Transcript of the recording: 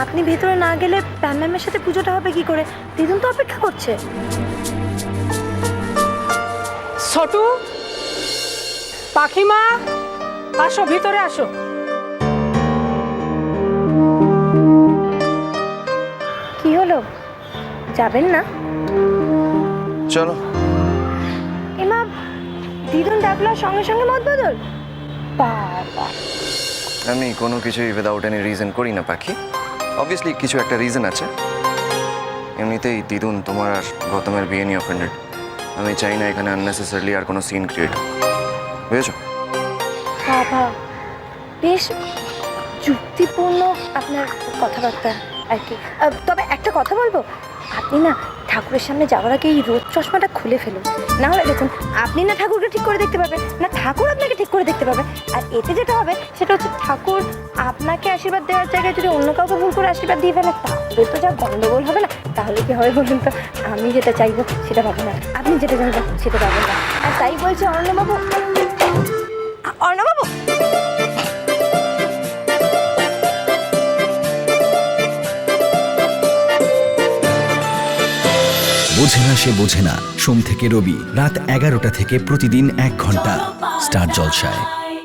আপনি ভেতরে না গেলে প্যান ম্যামের সাথে পুজোটা হবে কি করে? দিদুন তো অপেক্ষা করছে। ছোটু পাখিমা? আসো ভিতরে আসো। কি হলো? যাবেন না? চলো। এমা দিদুন ডাকলো আর সঙ্গে সঙ্গে মত বদল বাবা। আমি কোনো কিছুই উইদাউট এনি রিজন করি না পাখি। অবভিয়াসলি কিছু একটা রিজন আছে। এমনিতেই দিদুন তোমার আর গৌতমের বিয়ে নিয়ে অফেন্ডেড আমি চাই না এখানে আননেসেসারিলি আর কোনো সিন ক্রিয়েট বুঝেছ? বাবা, বেশ যুক্তিপূর্ণ আপনার কথাবার্তা আর কি। তবে একটা কথা বলব? আপনি না ঠাকুরের সামনে যাওয়ার আগে এই রোদ চশমাটা খুলে ফেলুন না হলে দেখুন, আপনি না ঠাকুরকে ঠিক করে দেখতে পাবেন, না ঠাকুর আপনাকে ঠিক করে দেখতে পাবে। আর এতে যেটা হবে, সেটা হচ্ছে ঠাকুর আপনাকে আশীর্বাদ দেওয়ার জায়গায় যদি অন্য কাউকে ভুল করে আশীর্বাদ দিয়ে ফেলে, তাহলে তো যা গন্ডগোল হবে না। তাহলে কি হবে বলুন তো? আমি যেটা চাইব, সেটা পাবো না। আপনি যেটা চাইবেন, সেটা পাবেন না। আর তাই বলছে অর্ণবাবু বোঝে না, সে বোঝে না। সোম থেকে রবি, রাত এগারোটা থেকে প্রতিদিন এক ঘণ্টা। স্টার জলসায়।